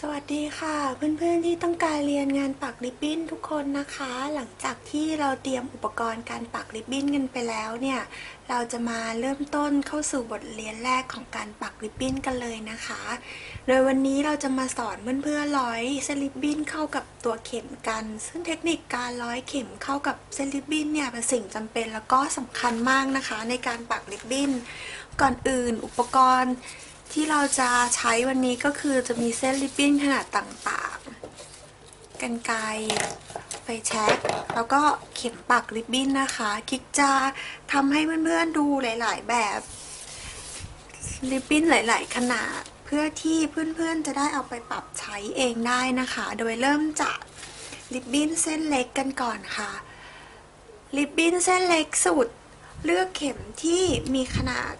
สวัสดีค่ะ เพื่อนๆที่ต้องการเรียนงานปักริบบิ้นทุกคนนะคะ หลังจากที่เราเตรียมอุปกรณ์การปักริบบิ้นกันไปแล้วเนี่ย เราจะมาเริ่มต้นเข้าสู่บทเรียนแรกของการปักริบบิ้นกันเลยนะคะ โดยวันนี้เราจะมาสอนเพื่อนๆร้อยเส้นริบบิ้นเข้ากับตัวเข็มกัน ซึ่งเทคนิคการร้อยเข็มเข้ากับเส้นริบบิ้นเนี่ยเป็นสิ่งจำเป็นแล้วก็สำคัญมากนะคะ ในการปักริบบิ้นก่อนอื่นอุปกรณ์ ที่เราจะใช้วันนี้ก็คือจะมีเส้นริบบิ้นขนาดต่างๆ กันไกรไฟแช็กแล้วก็เข็มปักริบบิ้นนะคะ คิกจะทำให้เพื่อนๆดูหลาย ๆ แบบริบบิ้นหลาย ๆ ขนาดเพื่อที่เพื่อนๆจะได้เอาไปปรับใช้เองได้นะคะ โดยเริ่มจากริบบิ้นเส้นเล็กกันก่อนค่ะริบบิ้นเส้นเล็กสุด เลือกเข็มที่มีขนาด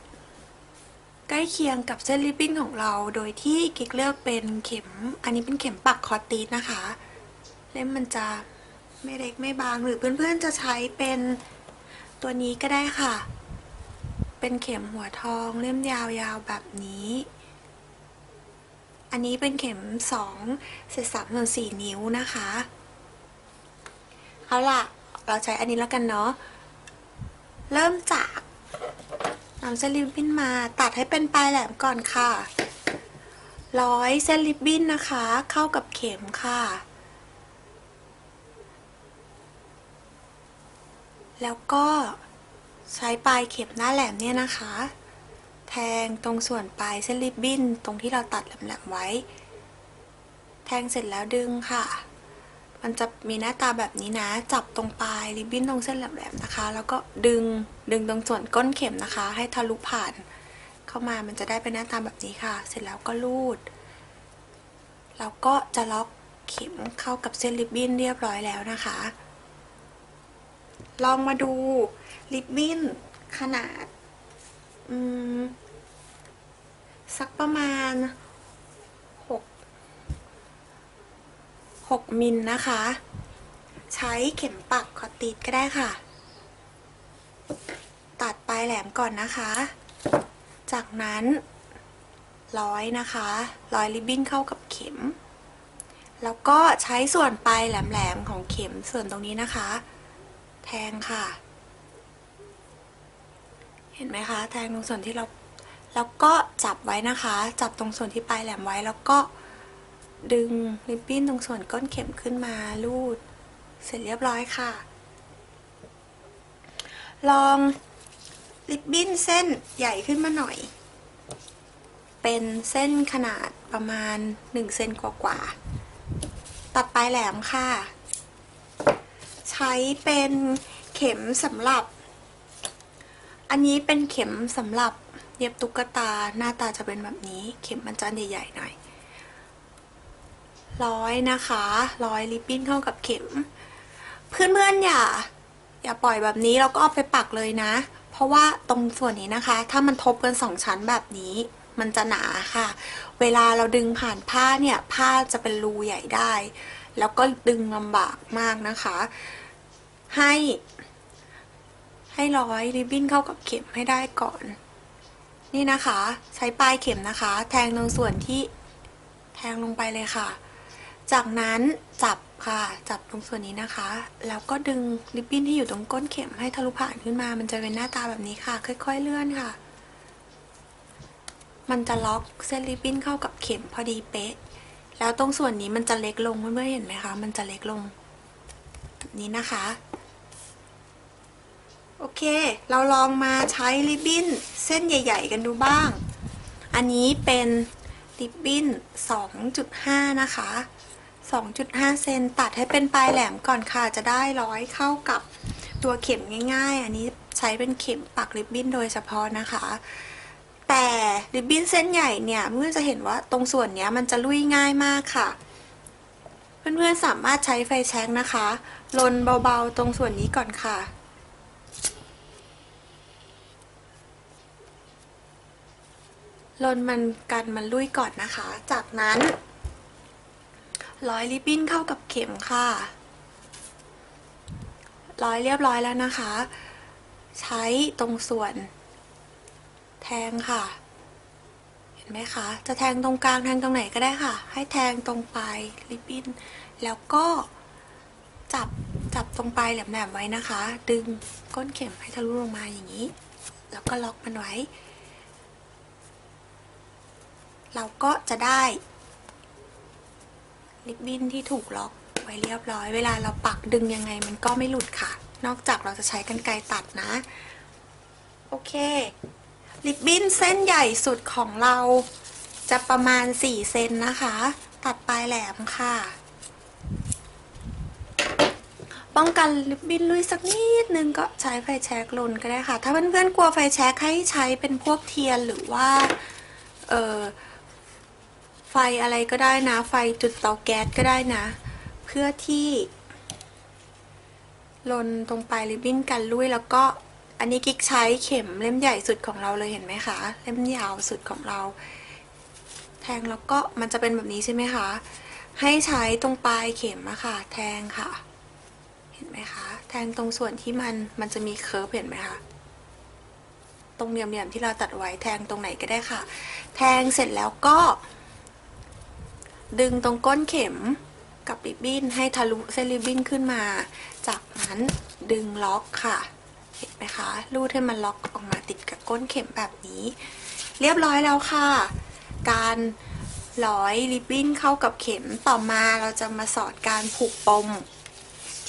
ใกล้เคียงกับเส้นริบบิ้นของเรา โดยที่กิ๊กเลือกเป็นเข็ม อันนี้เป็นเข็มปักคอตีสนะคะ เล่มมันจะไม่เล็กไม่บางหรือเพื่อนๆจะใช้เป็นตัวนี้ก็ได้ค่ะ เป็นเข็มหัวทองเล่มยาวๆแบบนี้ อันนี้เป็นเข็ม2เศษสามส่วนสี่นิ้วนะคะ เอาล่ะ เราใช้อันนี้แล้วกันเนาะ เริ่มจาก นำเส้นริบบิ้นมาตัดให้เป็นปลายแหลมก่อนค่ะ ร้อยเส้นริบบิ้นนะคะ เข้ากับเข็มค่ะ แล้วก็ใช้ปลายเข็มหน้าแหลมเนี่ยนะคะ แทงตรงส่วนปลายเส้นริบบิ้นตรงที่เราตัดแหลมๆไว้ แทงเสร็จแล้วดึงค่ะ มันจะมีหน้าตาแบบนี้นะ จับตรงปลายริบบิ้นตรงเส้นแหลมๆนะคะ แล้วก็ดึงดึงตรงส่วนก้นเข็มนะคะ ให้ทะลุผ่านเข้ามามันจะได้เป็นหน้าตาแบบนี้ค่ะ เสร็จแล้วก็ลูดเราก็จะล็อกเข็มเข้ากับเส้นริบบิ้นเรียบร้อยแล้วนะคะ ลองมาดูริบบิ้นขนาดสักประมาณหก 6 มิลนะคะ ใช้เข็มปักคอตติดก็ได้ค่ะ ตัดปลายแหลมก่อนนะคะ จากนั้นร้อยนะคะร้อยริบบิ้นเข้ากับเข็ม แล้วก็ใช้ส่วนปลายแหลมๆของเข็มส่วนตรงนี้นะคะ แทงค่ะ เห็นไหมคะ แทงตรงส่วนที่เราแล้วก็จับไว้นะคะ จับตรงส่วนที่ปลายแหลมไว้แล้วก็ ดึงริบบิ้นตรงส่วนก้นเข็มขึ้นมาลูด เสร็จเรียบร้อยค่ะ ลองริบบิ้นเส้นใหญ่ขึ้นมาหน่อย เป็นเส้นขนาดประมาณ1เซนกว่าๆตัดปลายแหลมค่ะ ใช้เป็นเข็มสำหรับ อันนี้เป็นเข็มสำหรับเย็บตุ๊กตาหน้าตาจะเป็นแบบนี้ เข็มมันจะใหญ่ๆหน่อย ร้อยนะคะร้อยริบบิ้นเข้ากับเข็ม เพื่อนๆอย่า อย่าปล่อยแบบนี้แล้วก็เอาไปปักเลยนะ เพราะว่าตรงส่วนนี้นะคะ ถ้ามันทบกันสองชั้นแบบนี้ มันจะหนาค่ะ เวลาเราดึงผ่านผ้าเนี่ย ผ้าจะเป็นรูใหญ่ได้ แล้วก็ดึงลำบากมากนะคะ ให้ ให้ร้อยริบบิ้นเข้ากับเข็มให้ได้ก่อน นี่นะคะ ใช้ปลายเข็มนะคะ แทงตรงส่วนที่แทงลงไปเลยค่ะ จากนั้นจับค่ะ จับตรงส่วนนี้นะคะ แล้วก็ดึงริบบิ้นที่อยู่ตรงก้นเข็มให้ทะลุผ่านขึ้นมา มันจะเป็นหน้าตาแบบนี้ค่ะ ค่อย ๆ เลื่อนค่ะ มันจะล็อกเส้นริบบิ้นเข้ากับเข็มพอดีเป๊ะ แล้วตรงส่วนนี้มันจะเล็กลงเพื่อนๆเห็นไหมคะ มันจะเล็กลงแบบนี้นะคะ โอเค เราลองมาใช้ริบบิ้นเส้นใหญ่ ๆ กันดูบ้าง อันนี้เป็นริบบิ้น 2.5 นะคะ 2.5 เซนตัดให้เป็นปลายแหลมก่อนค่ะ จะได้ร้อยเข้ากับตัวเข็มง่ายๆ อันนี้ใช้เป็นเข็มปักริบบิ้นโดยเฉพาะนะคะ แต่ริบบิ้นเส้นใหญ่เนี่ยเพื่อนจะเห็นว่าตรงส่วนนี้มันจะลุยง่ายมากค่ะ เพื่อนๆสามารถใช้ไฟแช็กนะคะลนเบาๆตรงส่วนนี้ก่อนค่ะลนมันกันมันลุยก่อนนะคะ จากนั้น ร้อยริบบิ้นเข้ากับเข็มค่ะร้อยเรียบร้อยแล้วนะคะ ใช้ตรงส่วน แทงค่ะ เห็นไหมคะ จะแทงตรงกลางแทงตรงไหนก็ได้ค่ะ ให้แทงตรงปลายริบบิ้น แล้วก็จับจับตรงปลายแหลมๆไว้นะคะ ดึงก้นเข็มให้ทะลุลงมาอย่างนี้ แล้วก็ล็อกมันไว้ เราก็จะได้ ริบบิ้นที่ถูกล็อกไว้เรียบร้อย เวลาเราปักดึงยังไงมันก็ไม่หลุดค่ะ นอกจากเราจะใช้กรรไกรตัดนะ โอเคริบบิ้นเส้นใหญ่สุดของเราจะประมาณ 4 เซนนะคะ ตัดปลายแหลมค่ะ ป้องกันริบบิ้นลุยสักนิดนึงก็ใช้ไฟแช็กลนก็ได้ค่ะ ถ้าเพื่อนๆกลัวไฟแช็กให้ใช้เป็นพวกเทียนหรือว่า เออ ไฟอะไรก็ได้นะ ไฟจุดเตาแก๊สก็ได้นะ เพื่อที่ลนตรงปลายริบบิ้นกันลุยแล้วก็อันนี้กิ๊กใช้เข็มเล่มใหญ่สุดของเราเลยเห็นไหมคะ เล่มยาวสุดของเรา แทงแล้วก็มันจะเป็นแบบนี้ใช่ไหมคะ ให้ใช้ตรงปลายเข็มอะค่ะ แทงค่ะ เห็นไหมคะ แทงตรงส่วนที่มันมันจะมีเคิร์ฟเห็นไหมคะตรงเหลี่ยมๆที่เราตัดไว้แทงตรงไหนก็ได้ค่ะ แทงเสร็จแล้วก็ ดึงตรงก้นเข็มกับริบบิ้นให้ทะลุเส้นริบบิ้นขึ้นมา จากนั้นดึงล็อกค่ะ เห็นไหมคะรูดให้มันล็อกออกมาติดกับก้นเข็มแบบนี้ เรียบร้อยแล้วค่ะ การร้อยริบบิ้นเข้ากับเข็มต่อมาเราจะมาสอนการผูกปม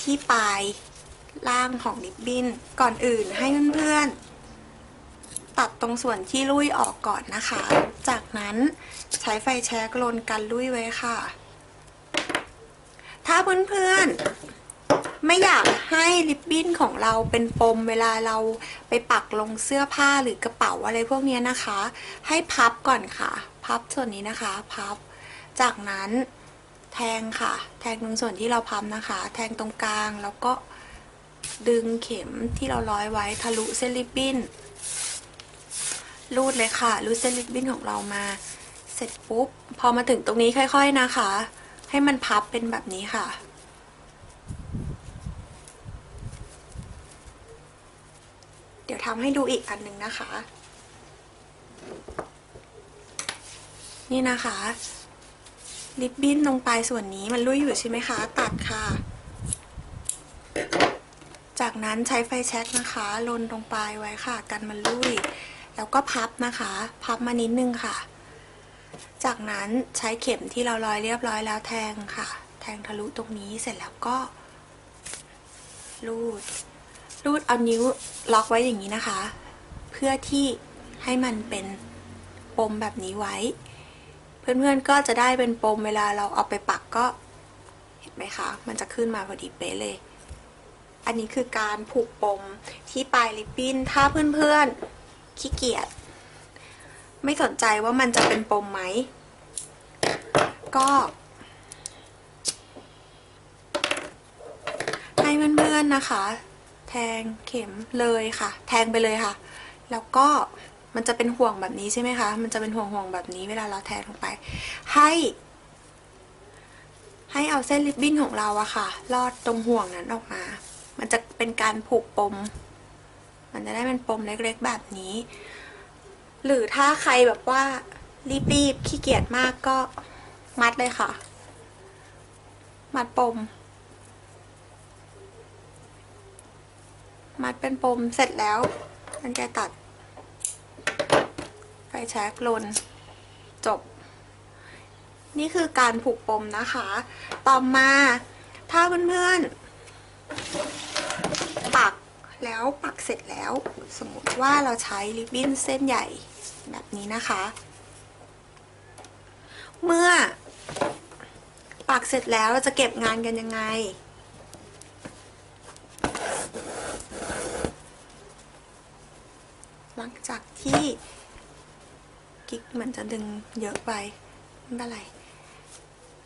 ที่ปลายล่างของริบบิ้นก่อนอื่นให้เพื่อนๆ ตัดตรงส่วนที่ลุยออกก่อนนะคะ จากนั้นใช้ไฟแช็กลนกันลุยไว้ค่ะ ถ้าเพื่อนๆ ไม่อยากให้ริบบิ้นของเราเป็นปมเวลาเราไปปักลงเสื้อผ้าหรือกระเป๋าอะไรพวกนี้นะคะ ให้พับก่อนค่ะ พับส่วนนี้นะคะ พับ จากนั้นแทงค่ะ แทงตรงส่วนที่เราพับนะคะ แทงตรงกลางแล้วก็ดึงเข็มที่เราร้อยไว้ทะลุเส้นริบบิ้น รูดเลยค่ะ รูดเส้นริบบิ้นของเรามา เสร็จปุ๊บ พอมาถึงตรงนี้ค่อยๆนะคะ ให้มันพับเป็นแบบนี้ค่ะ เดี๋ยวทำให้ดูอีกอันหนึ่งนะคะ นี่นะคะริบบิ้นตรงปลายส่วนนี้มันลุยอยู่ใช่ไหมคะ ตัดค่ะ จากนั้นใช้ไฟแช็กนะคะลนตรงปลายไว้ค่ะ กันมันลุย แล้วก็พับนะคะ พับมานิดนึงค่ะ จากนั้นใช้เข็มที่เราร้อยเรียบร้อยแล้วแทงค่ะ แทงทะลุตรงนี้เสร็จแล้วก็ รูด รูดเอานิ้วล็อกไว้อย่างนี้นะคะ เพื่อที่ให้มันเป็นปมแบบนี้ไว้ เพื่อนๆก็จะได้เป็นปมเวลาเราเอาไปปักก็เห็นไหมคะ มันจะขึ้นมาพอดีเป๊ะเลย อันนี้คือการผูกปมที่ปลายริบบิ้นถ้าเพื่อนๆ ขี้เกียจไม่สนใจว่ามันจะเป็นปมไหม ก็ให้เพื่อนๆนะคะ แทงเข็มเลยค่ะ แทงไปเลยค่ะ แล้วก็มันจะเป็นห่วงแบบนี้ใช่ไหมคะ มันจะเป็นห่วงห่วงๆแบบนี้เวลาเราแทงลงไป ให้ ให้เอาเส้นริบบิ้นของเราอะค่ะ ลอดตรงห่วงนั้นออกมา มันจะเป็นการผูกปม มันจะได้เป็นปมเล็กๆแบบนี้ หรือถ้าใครแบบว่ารีบๆขี้เกียจมากก็มัดเลยค่ะ มัดปม มัดเป็นปมเสร็จแล้วมันจะตัดไฟแช็กลนจบ นี่คือการผูกปมนะคะ ต่อมาถ้าเพื่อนๆ ปักแล้วปัก เสร็จแล้ว สมมติว่าเราใช้ริบบิ้นเส้นใหญ่แบบนี้นะคะ เมื่อปักเสร็จแล้วเราจะเก็บงานกันยังไง หลังจากที่กิ๊กเหมือนจะดึงเยอะไปไม่เป็นไร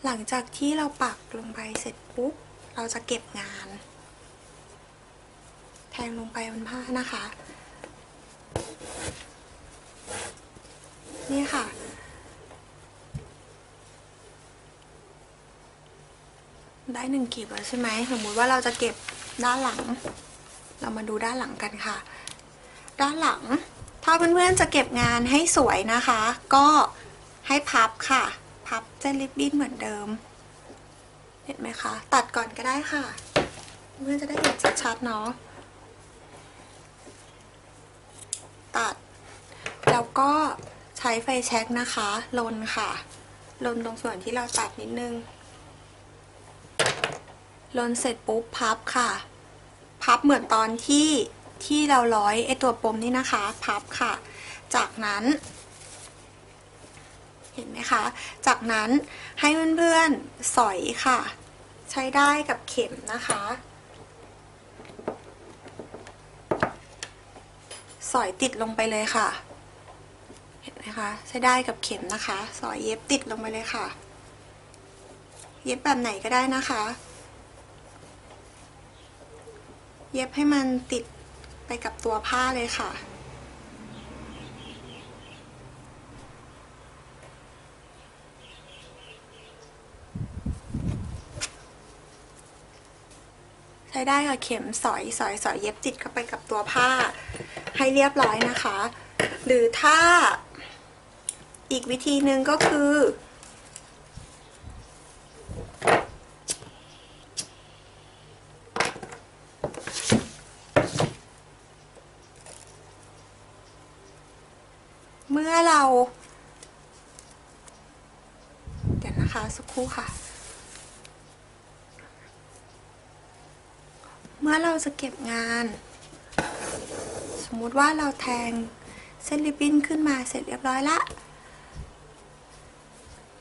หลังจากที่เราปักลงไปเสร็จปุ๊บ เราจะเก็บงาน งลงไปบนผ้านะคะ นี่ค่ะ ได้หนึ่งกีบแล้วใช่ไหมสมมติว่าเราจะเก็บด้านหลัง เรามาดูด้านหลังกันค่ะ ด้านหลังถ้าถ้าเพื่อนๆจะเก็บงานให้สวยนะคะ ก็ให้พับค่ะ พับเส้นริบบิ้นเหมือนเดิม เห็นไหมคะ ตัดก่อนก็ได้ค่ะ เพื่อนจะได้เห็นชัดๆเนาะ ตัด แล้วก็ใช้ไฟแช็กนะคะลนค่ะลนตรงส่วนที่เราตัดนิดนึงลนเสร็จปุ๊บพับค่ะ พับเหมือนตอนที่ที่เราร้อยไอตัวปมนี่นะคะ พับค่ะ จากนั้น เห็นไหมคะ จากนั้นให้เพื่อนๆสอยค่ะ ใช้ได้กับเข็มนะคะ สอยติดลงไปเลยค่ะ เห็นไหมคะใช้ได้กับเข็มนะคะ สอยเย็บติดลงไปเลยค่ะ เย็บแบบไหนก็ได้นะคะ เย็บให้มันติดไปกับตัวผ้าเลยค่ะใช้ได้กับเข็มสอยสอยสอยเย็บติดเข้าไปกับตัวผ้า ให้เรียบร้อยนะคะ หรือถ้าอีกวิธีหนึ่งก็คือ เมื่อเรา เดี๋ยวนะคะ สักครู่ค่ะ เมื่อเราจะเก็บงาน สมมุติว่าเราแทงเส้นริบบิ้นขึ้นมาเสร็จเรียบร้อยละ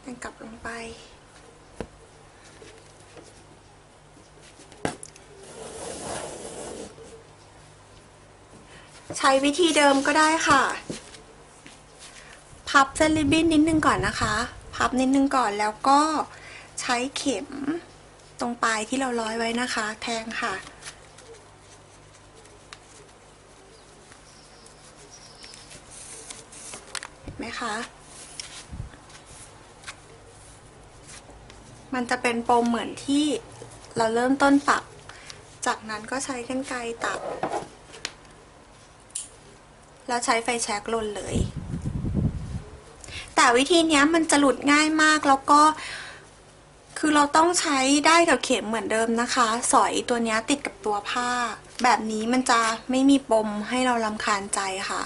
แทงกลับลงไปใช้วิธีเดิมก็ได้ค่ะ พับเส้นริบบิ้นนิดนึงก่อนนะคะ พับนิดนึงก่อนแล้วก็ใช้เข็มตรงปลายที่เราร้อยไว้นะคะ แทงค่ะ เห็น ไหมคะ มันจะเป็นปมเหมือนที่เราเริ่มต้นปัก จากนั้นก็ใช้กรรไกรตัด แล้วใช้ไฟแช็กลนเลย แต่วิธีนี้มันจะหลุดง่ายมากแล้วก็คือเราต้องใช้ได้กับเข็มเหมือนเดิมนะคะ สอยตัวนี้ติดกับตัวผ้า แบบนี้มันจะไม่มีปมให้เราลำคาญใจค่ะ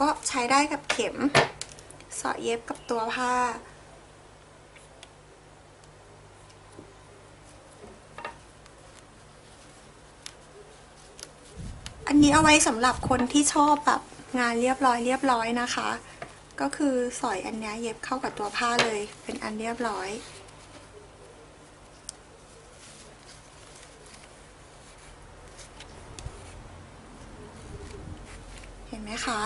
ก็ใช้ได้กับเข็มสอยเย็บกับตัวผ้า อันนี้เอาไว้สำหรับคนที่ชอบแบบงานเรียบร้อยเรียบร้อยนะคะ ก็คือสอยอันนี้เย็บเข้ากับตัวผ้าเลยเป็นอันเรียบร้อยเห็นไหมคะ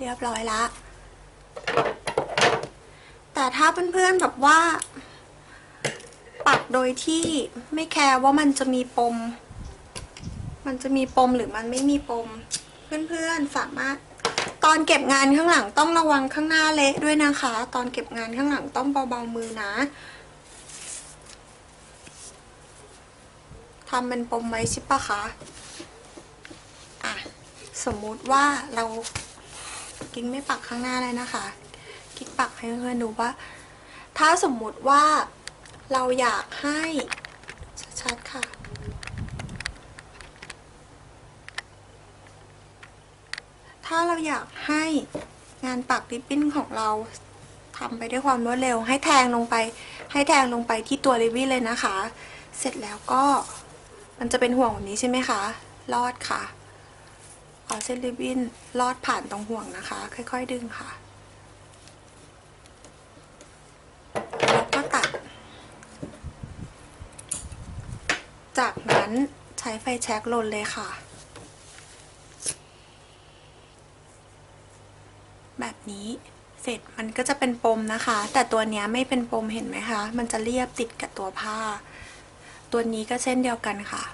เรียบร้อยละ แต่ถ้าเพื่อนๆแบบว่า ปักโดยที่ไม่แคร์ว่ามันจะมีปม มันจะมีปมหรือมันไม่มีปม เพื่อนๆสามารถตอนเก็บงานข้างหลังต้องระวังข้างหน้าเละด้วยนะคะ ตอนเก็บงานข้างหลังต้องเบาๆมือนะทำเป็นปมไว้ใช่ปะคะ อะ สมมุติว่าเรา กิ๊กไม่ปักข้างหน้าเลยนะคะ กิ๊กปักให้เพื่อนดูว่า ถ้าสมมุติว่าเราอยากให้ชัดๆค่ะ ถ้าเราอยากให้งานปักริบบิ้นของเราทำไปด้วยความรวดเร็ว ให้แทงลงไป ให้แทงลงไปที่ตัวริบบิ้นเลยนะคะ เสร็จแล้วก็มันจะเป็นห่วงแบบนี้ใช่ไหมคะลอดค่ะ เอาเส้นริบบิ้นลอดผ่านตรงห่วงนะคะ ค่อย ๆ ดึงค่ะ แล้วก็ตัด จากนั้นใช้ไฟแช็กลนเลยค่ะ แบบนี้เสร็จมันก็จะเป็นปมนะคะ แต่ตัวนี้ไม่เป็นปมเห็นไหมคะ มันจะเรียบติดกับตัวผ้า ตัวนี้ก็เช่นเดียวกันค่ะ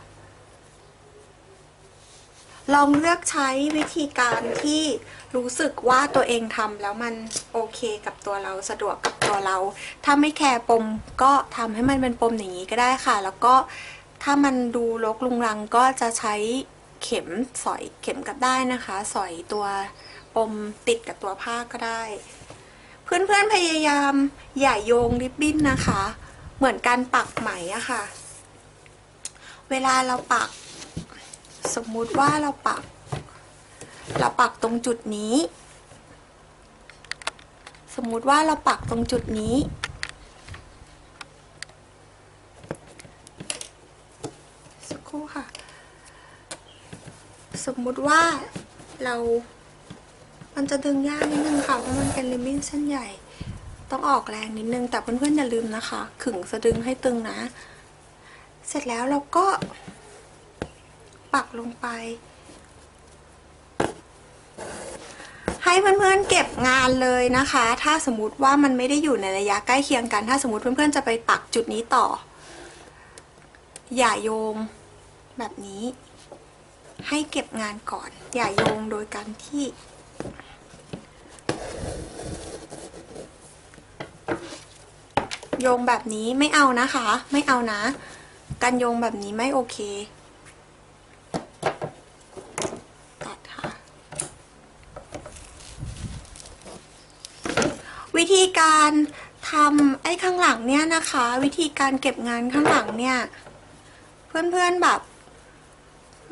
ลองเลือกใช้วิธีการที่รู้สึกว่าตัวเองทำแล้วมันโอเคกับตัวเราสะดวกกับตัวเรา ถ้าไม่แคร์ปมก็ทำให้มันเป็นปมอย่างนี้ก็ได้ค่ะ แล้วก็ถ้ามันดูรกลุงรังก็จะใช้เข็มสอยเข็มกลับได้นะคะ สอยตัวปมติดกับตัวผ้าก็ได้ เพื่อนๆพยายามอย่าโยงริบบิ้นนะคะ เหมือนการปักไหมอะค่ะ เวลาเราปัก สมมุติว่าเราปัก เราปักตรงจุดนี้ สมมุติว่าเราปักตรงจุดนี้ สักครู่ค่ะ สมมุติว่าเรา มันจะดึงยากนิดนึงค่ะ เพราะมันเป็นริบบิ้นเส้นใหญ่ ต้องออกแรงนิดนึง แต่เพื่อนๆอย่าลืมนะคะ ขึงสะดึงให้ตึงนะ เสร็จแล้วเราก็ ปักลงไป ให้เพื่อนๆเก็บงานเลยนะคะ ถ้าสมมติว่ามันไม่ได้อยู่ในระยะใกล้เคียงกัน ถ้าสมมติเพื่อนๆจะไปปักจุดนี้ต่อ อย่าโยงแบบนี้ ให้เก็บงานก่อน อย่าโยงโดยการที่โยงแบบนี้ไม่เอานะคะ ไม่เอานะ การโยงแบบนี้ไม่โอเค ตัดค่ะ วิธี การทำไอ้ข้างหลังเนี่ยนะคะ วิธีการเก็บงานข้างหลังเนี่ย เพื่อนๆแบบ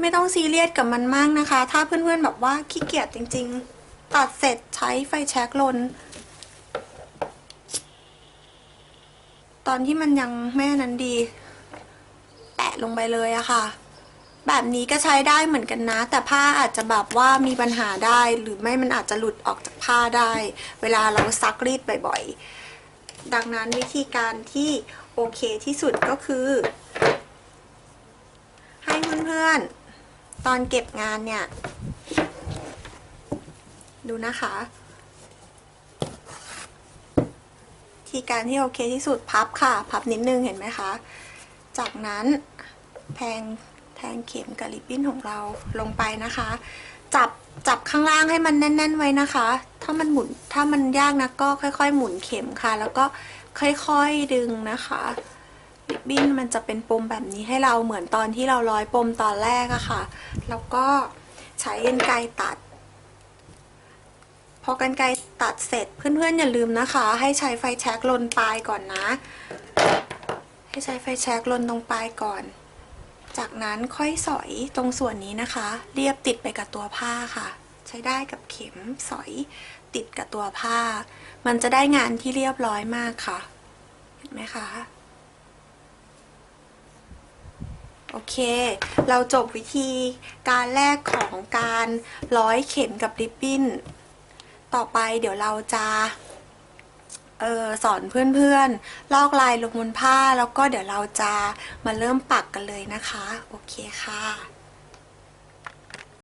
ไม่ต้องซีเรียสกับมันมากนะคะ ถ้าเพื่อนๆแบบว่าขี้เกียจจริง ๆ ตัดเสร็จใช้ไฟแช็กลน ตอนที่มันยังแม่นั้นดี แปะลงไปเลยอะค่ะ แบบนี้ก็ใช้ได้เหมือนกันนะ แต่ผ้าอาจจะแบบว่ามีปัญหาได้หรือไม่มันอาจจะหลุดออกจากผ้าได้ เวลาเราซักรีดบ่อยๆ ดังนั้นวิธีการที่โอเคที่สุดก็คือ ให้เพื่อนๆ ตอนเก็บงานเนี่ย ดูนะคะ ที่การที่โอเคที่สุดพับค่ะ พับนิดนึงเห็นไหมคะ จากนั้นแทง แทงเข็มกับริบบิ้นของเราลงไปนะคะ จับจับข้างล่างให้มันแน่น ๆ ไว้นะคะ ถ้ามันหมุนถ้ามันยากนะก็ค่อย ๆ หมุนเข็มค่ะ แล้วก็ค่อยๆดึงนะคะริบบิ้นมันจะเป็นปมแบบนี้ให้เราเหมือนตอนที่เราร้อยปมตอนแรกอะค่ะ แล้วก็ใช้กรรไกรตัด พอกรรไกรตัดเสร็จเพื่อนๆอย่าลืมนะคะ ให้ใช้ไฟแช็กลนปลายก่อนนะ ให้ใช้ไฟแช็กลนตรงปลายก่อน จากนั้นค่อยสอยตรงส่วนนี้นะคะ เรียบติดไปกับตัวผ้าค่ะ ใช้ได้กับเข็มสอยติดกับตัวผ้า มันจะได้งานที่เรียบร้อยมากค่ะ เห็นไหมคะโอเค เราจบวิธีการแรกของการร้อยเข็มกับริบบิ้น ต่อไปเดี๋ยวเราจะ เออสอนเพื่อนๆ ลอกลายลงบนผ้าแล้วก็เดี๋ยวเราจะมาเริ่มปักกันเลยนะคะ โอเคค่ะ